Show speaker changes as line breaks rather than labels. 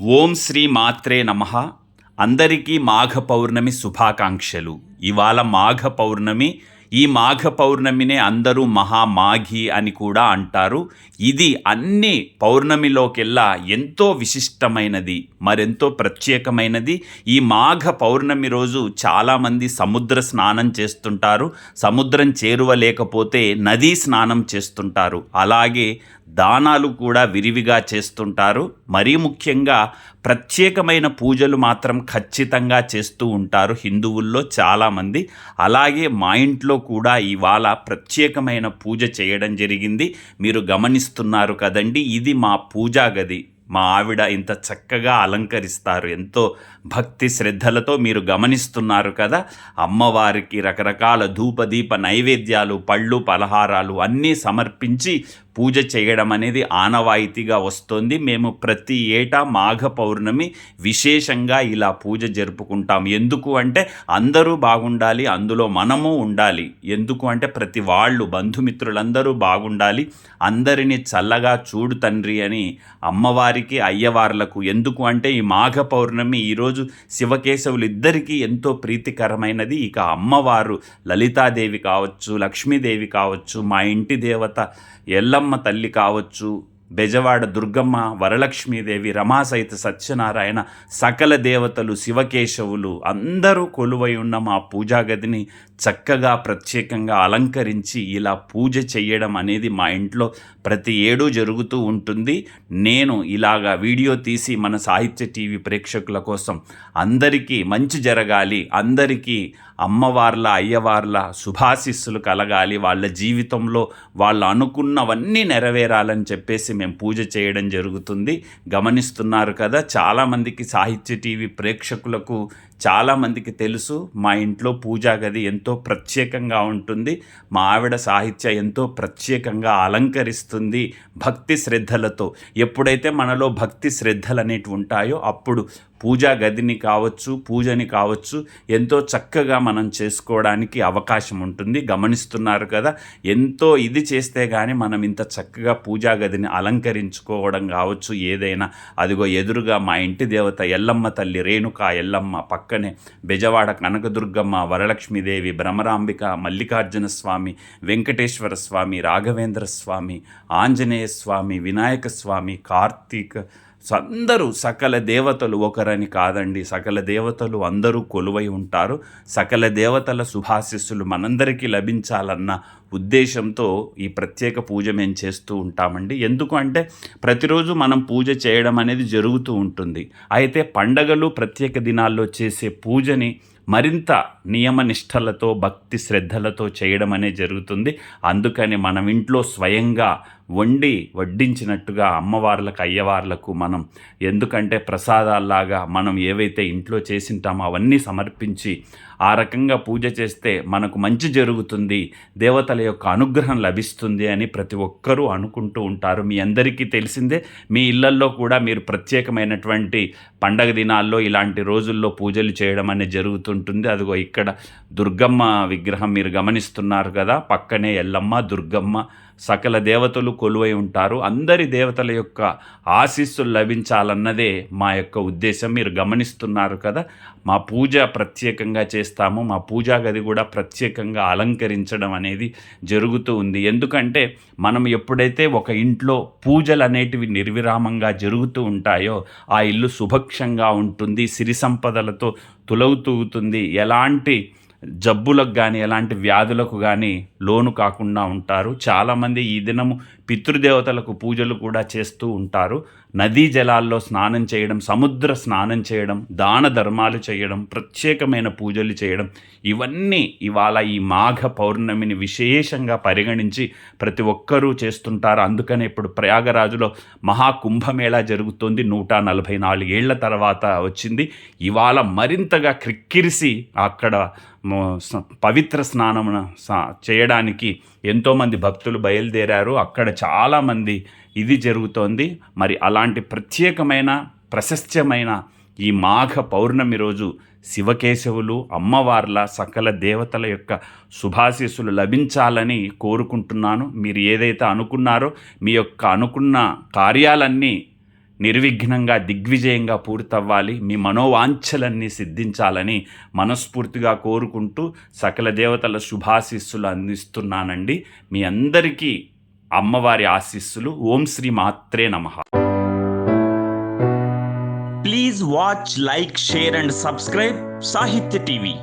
ఓం శ్రీ మాత్రే నమ. అందరికీ మాఘ పౌర్ణమి శుభాకాంక్షలు. ఇవాళ మాఘ పౌర్ణమి ఈ మాఘ పౌర్ణమినే అందరూ మహామాఘి అని కూడా అంటారు. ఇది అన్ని పౌర్ణమిలోకెల్లా ఎంతో విశిష్టమైనది మరెంతో ప్రత్యేకమైనది. ఈ మాఘ పౌర్ణమి రోజు చాలామంది సముద్ర స్నానం చేస్తుంటారు. సముద్రం చేరువలేకపోతే నదీ స్నానం చేస్తుంటారు. అలాగే దానాలు కూడా విరివిగా చేస్తుంటారు. మరీ ముఖ్యంగా ప్రత్యేకమైన పూజలు మాత్రం ఖచ్చితంగా చేస్తూ ఉంటారు హిందువుల్లో చాలామంది. అలాగే మా ఇంట్లో కూడా ఇవాళ ప్రత్యేకమైన పూజ చేయడం జరిగింది. మీరు గమనిస్తున్నారు కదండి ఇది మా పూజా గది. మా ఆవిడ ఇంత చక్కగా అలంకరిస్తారు ఎంతో భక్తి శ్రద్ధలతో మీరు గమనిస్తున్నారు కదా? అమ్మవారికి రకరకాల ధూపదీప నైవేద్యాలు పళ్ళు పలహారాలు అన్నీ సమర్పించి పూజ చేయడం అనేది ఆనవాయితీగా వస్తుంది. మేము ప్రతి ఏటా మాఘ పౌర్ణమి విశేషంగా ఇలా పూజ జరుపుకుంటాం. ఎందుకు అంటే అందరూ బాగుండాలి అందులో మనము ఉండాలి. ఎందుకు అంటే ప్రతి వాళ్ళు బంధుమిత్రులందరూ బాగుండాలి. అందరినీ చల్లగా చూడు తండ్రి అని అమ్మవారికి అయ్యవార్లకు ఎందుకు అంటే ఈ మాఘ పౌర్ణమి ఈరోజు శివకేశవులు ఇద్దరికీ ఎంతో ప్రీతికరమైనది. ఇక అమ్మవారు లలితాదేవి కావచ్చు లక్ష్మీదేవి కావచ్చు మా ఇంటి దేవత ఎల్లమ్మ తల్లి కావచ్చు బెజవాడ దుర్గమ్మ వరలక్ష్మీదేవి రమాసహిత సత్యనారాయణ సకల దేవతలు శివకేశవులు అందరూ కొలువై ఉన్న మా పూజా గదిని చక్కగా ప్రత్యేకంగా అలంకరించి ఇలా పూజ చేయడం అనేది మా ఇంట్లో ప్రతి ఏడూ జరుగుతూ ఉంటుంది. నేను ఇలాగా వీడియో తీసి మన సాహిత్య టీవీ ప్రేక్షకుల కోసం అందరికీ మంచి జరగాలి అందరికీ అమ్మవార్ల అయ్యవార్ల శుభాశిస్సులు కలగాలి వాళ్ళ జీవితంలో వాళ్ళు అనుకున్నవన్నీ నెరవేరాలని చెప్పేసి మేము పూజ చేయడం జరుగుతుంది. గమనిస్తున్నారు కదా చాలామందికి సాహిత్య టీవీ ప్రేక్షకులకు చాలామందికి తెలుసు మా ఇంట్లో పూజా గది ఎంతో ప్రత్యేకంగా ఉంటుంది మా ఆవిడ సాహిత్య ఎంతో ప్రత్యేకంగా అలంకరిస్తుంది భక్తి శ్రద్ధలతో. ఎప్పుడైతే మనలో భక్తి శ్రద్ధలు అనేటివి ఉంటాయో అప్పుడు పూజా గదిని కావచ్చు పూజని కావచ్చు ఎంతో చక్కగా మనం చేసుకోవడానికి అవకాశం ఉంటుంది. గమనిస్తున్నారు కదా ఎంతో ఇది చేస్తే కానీ మనం ఇంత చక్కగా పూజా గదిని అలంకరించుకోవడం కావచ్చు. ఏదైనా అదిగో ఎదురుగా మా ఇంటి దేవత ఎల్లమ్మ తల్లి రేణుక ఎల్లమ్మ పక్కనే బెజవాడ కనకదుర్గమ్మ వరలక్ష్మీదేవి భ్రమరాంబిక మల్లికార్జున స్వామి వెంకటేశ్వర స్వామి రాఘవేంద్ర స్వామి ఆంజనేయ స్వామి వినాయక స్వామి కార్తీక అందరూ సకల దేవతలు ఒకరని కాదండి. సకల దేవతలు అందరూ కొలువై ఉంటారు. సకల దేవతల శుభాశిస్సులు మనందరికీ లభించాలన్న ఉద్దేశంతో ఈ ప్రత్యేక పూజ మేము చేస్తూ ఉంటామండి. ఎందుకు అంటే ప్రతిరోజు మనం పూజ చేయడం అనేది జరుగుతూ ఉంటుంది. అయితే పండగలు ప్రత్యేక దినాల్లో చేసే పూజని మరింత నియమ నిష్టలతో భక్తి శ్రద్ధలతో చేయడం అనేది జరుగుతుంది. అందుకని మనం ఇంట్లో స్వయంగా వండి వడ్డించినట్టుగా అమ్మవార్లకు అయ్యవార్లకు మనం ఎందుకంటే ప్రసాదాల్లాగా మనం ఏవైతే ఇంట్లో చేసింటామో అవన్నీ సమర్పించి ఆ రకంగా పూజ చేస్తే మనకు మంచి జరుగుతుంది దేవతల యొక్క అనుగ్రహం లభిస్తుంది అని ప్రతి ఒక్కరూ అనుకుంటూ ఉంటారు. మీ అందరికీ తెలిసిందే మీ ఇళ్ళల్లో కూడా మీరు ప్రత్యేకమైనటువంటి పండగ దినాల్లో ఇలాంటి రోజుల్లో పూజలు చేయడం అనేది జరుగుతుంటుంది. అదిగో ఇక్కడ దుర్గమ్మ విగ్రహం మీరు గమనిస్తున్నారు కదా పక్కనే ఎల్లమ్మ దుర్గమ్మ సకల దేవతలు కొలువై ఉంటారు. అందరి దేవతల యొక్క ఆశీస్సులు లభించాలన్నదే మా యొక్క ఉద్దేశం. మీరు గమనిస్తున్నారు కదా మా పూజ ప్రత్యేకంగా చేస్తాము. మా పూజా గది కూడా ప్రత్యేకంగా అలంకరించడం అనేది జరుగుతూ ఉంది. ఎందుకంటే మనం ఎప్పుడైతే ఒక ఇంట్లో పూజలు అనేటివి నిర్విరామంగా జరుగుతూ ఉంటాయో ఆ ఇల్లు సుభక్షంగా ఉంటుంది సిరి సంపదలతో తులవుతూగుతుంది ఎలాంటి జబ్బులకు కానీ ఎలాంటి వ్యాధులకు కానీ లోను కాకుండా ఉంటారు. చాలామంది ఈ దినము పితృదేవతలకు పూజలు కూడా చేస్తూ ఉంటారు. నదీ జలాల్లో స్నానం చేయడం సముద్ర స్నానం చేయడం దాన ధర్మాలు చేయడం ప్రత్యేకమైన పూజలు చేయడం ఇవన్నీ ఇవాళ ఈ మాఘ పౌర్ణమిని విశేషంగా పరిగణించి ప్రతి ఒక్కరూ చేస్తుంటారు. అందుకనే ఇప్పుడు ప్రయాగరాజులో మహాకుంభమేళా జరుగుతోంది. నూట నలభై నాలుగేళ్ళ తర్వాత వచ్చింది. ఇవాళ మరింతగా క్రిక్కిరిసి అక్కడ పవిత్ర స్నానమున చేయడానికి ఎంతోమంది భక్తులు బయలుదేరారు. అక్కడ చాలామంది ఇది జరుగుతోంది. మరి అలాంటి ప్రత్యేకమైన ప్రశస్త్యమైన ఈ మాఘ పౌర్ణమి రోజు శివకేశవులు అమ్మవార్ల సకల దేవతల యొక్క శుభాశీస్సులు లభించాలని కోరుకుంటున్నాను. మీరు ఏదైతే అనుకున్నారో మీ యొక్క అనుకున్న కార్యాలన్నీ నిర్విఘ్నంగా దిగ్విజయంగా పూర్తవ్వాలి. మీ మనోవాంఛలన్నీ సిద్ధించాలని మనస్ఫూర్తిగా కోరుకుంటూ సకల దేవతల శుభాశీస్సులు అందిస్తున్నానండి. మీ అందరికీ అమ్మవారి ఆశీస్సులు. ఓం శ్రీ మాత్రే నమః.
Please watch like share and subscribe Sahitya TV.